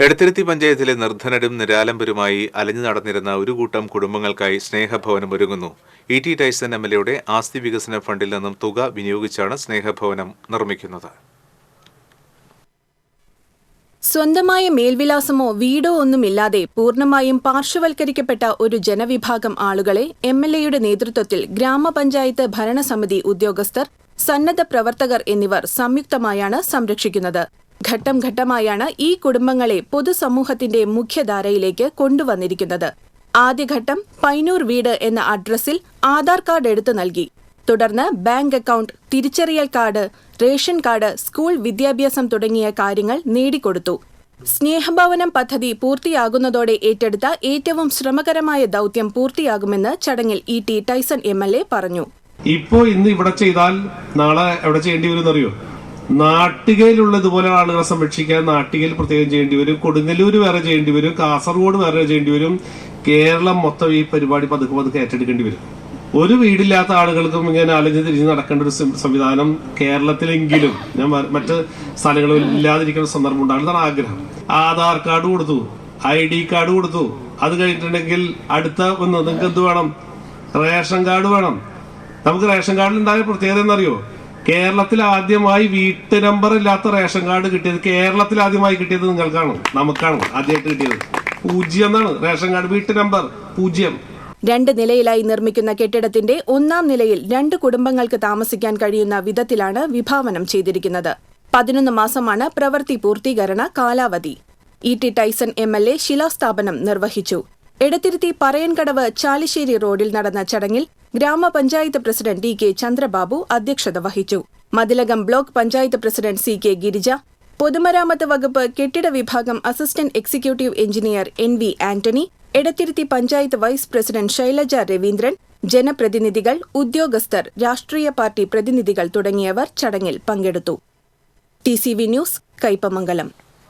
എടത്തിരുത്തി പഞ്ചായത്തിലെ നിർധനരും നിരാലംബരുമായി അലഞ്ഞു നടന്നിരുന്ന ഒരു കൂട്ടം കുടുംബങ്ങൾക്കായി സ്നേഹഭവനം ഒരുങ്ങുന്നു. E T Tyson M L എയുടെ ആസ്തി വികസന ഫണ്ടിൽ നിന്നും തുക വിനിയോഗിച്ചാണ് സ്നേഹഭവനം നിർമ്മിക്കുന്നത്. സ്വന്തമായ മേൽവിലാസമോ വീടോ ഒന്നുമില്ലാതെ പൂർണമായും പാർശ്വവൽക്കരിക്കപ്പെട്ട ഒരു ജനവിഭാഗം ആളുകളെ എം എൽ എയുടെ നേതൃത്വത്തിൽ ഗ്രാമപഞ്ചായത്ത് ഭരണസമിതി ഉദ്യോഗസ്ഥർ സന്നദ്ധ പ്രവർത്തകർ എന്നിവർ സംയുക്തമായാണ് സംരക്ഷിക്കുന്നത്. ഘട്ടം ഘട്ടമായാണ് ഈ കുടുംബങ്ങളെ പൊതുസമൂഹത്തിന്റെ മുഖ്യധാരയിലേക്ക് കൊണ്ടുവന്നിരിക്കുന്നത്. ആദ്യഘട്ടം പൈനൂർ വീട് എന്ന അഡ്രസ്സിൽ ആധാർ കാർഡ് എടുത്തു നൽകി. തുടർന്ന് ബാങ്ക് അക്കൗണ്ട് തിരിച്ചറിയൽ കാർഡ് റേഷൻ കാർഡ് സ്കൂൾ വിദ്യാഭ്യാസം തുടങ്ങിയ കാര്യങ്ങൾ നേടിക്കൊടുത്തു. സ്നേഹഭവനം പദ്ധതി പൂർത്തിയാകുന്നതോടെ ഏറ്റെടുത്ത ഏറ്റവും ശ്രമകരമായ ദൗത്യം പൂർത്തിയാകുമെന്ന് ചടങ്ങിൽ E T Tyson M L A പറഞ്ഞു. ഇപ്പോ ഇന്ന് ഇവിടെ ചെയ്താൽ നാളെ എവിടെ ചെയ്യേണ്ടി വരും എന്നറിയോ നാട്ടികയിലുള്ള ഇതുപോലെ ആളുകളെ സംരക്ഷിക്കാൻ നാട്ടികയിൽ പ്രത്യേകം ചെയ്യേണ്ടി വരും. കൊടുങ്ങല്ലൂര് വേറെ ചെയ്യേണ്ടി വരും. കാസർഗോഡ് വേറെ ചെയ്യേണ്ടി വരും. കേരളം മൊത്തം ഈ പരിപാടി പതുക്കെ പതുക്കെ ഏറ്റെടുക്കേണ്ടി വരും. ഒരു വീടില്ലാത്ത ആളുകൾക്കും ഇങ്ങനെ അലഞ്ഞു തിരിഞ്ഞ് നടക്കേണ്ട ഒരു സംവിധാനം കേരളത്തിലെങ്കിലും ഞാൻ മറ്റ് സ്ഥലങ്ങളിൽ ഇല്ലാതിരിക്കുന്ന സന്ദർഭം ഉണ്ടാകുന്നതാണ് ആഗ്രഹം. ആധാർ കാർഡ് കൊടുത്തു ഐ ഡി കാർഡ് കൊടുത്തു. അത് കഴിഞ്ഞിട്ടുണ്ടെങ്കിൽ അടുത്ത ഒന്ന് നിങ്ങൾക്ക് എന്ത് വേണം? റേഷൻ കാർഡ് വേണം. നമുക്ക് റേഷൻ കാർഡിൽ ഉണ്ടായ പ്രത്യേകത എന്നറിയോ കേരളത്തിൽ ആദ്യമായി വീട്ട് നമ്പർ ഇല്ലാത്ത റേഷൻ കാർഡ് കിട്ടിയത് കേരളത്തിൽ ആദ്യമായി കിട്ടിയത് നിങ്ങൾക്കാണ് നമുക്കാണ് ആദ്യമായിട്ട് കിട്ടിയത്. പൂജ്യം എന്നാണ് റേഷൻ കാർഡ് വീട്ട് നമ്പർ പൂജ്യം. രണ്ട് നിലയിലായി നിർമ്മിക്കുന്ന കെട്ടിടത്തിന്റെ ഒന്നാം നിലയിൽ രണ്ട് കുടുംബങ്ങൾക്ക് താമസിക്കാൻ കഴിയുന്ന വിധത്തിലാണ് വിഭാവനം ചെയ്തിരിക്കുന്നത്. പതിനൊന്ന് മാസമാണ് പ്രവൃത്തി പൂർത്തീകരണ കാലാവധി. E T Tyson M L A ശിലാസ്ഥാപനം നിർവഹിച്ചു. എടത്തിരുത്തി പറയൻകടവ് ചാലിശ്ശേരി റോഡിൽ നടന്ന ചടങ്ങിൽ ഗ്രാമപഞ്ചായത്ത് പ്രസിഡന്റ് ടി കെ ചന്ദ്രബാബു അധ്യക്ഷത വഹിച്ചു. Mathilakam block panchayat president C K Girija പൊതുമരാമത്ത് വകുപ്പ് കെട്ടിട വിഭാഗം assistant executive engineer N V Antony Edathiruthy panchayat vice president Shailaja Raveendran ജനപ്രതിനിധികൾ ഉദ്യോഗസ്ഥർ രാഷ്ട്രീയ പാർട്ടി പ്രതിനിധികൾ തുടങ്ങിയവർ ചടങ്ങിൽ പങ്കെടുത്തു. T C V news Kaipamangalam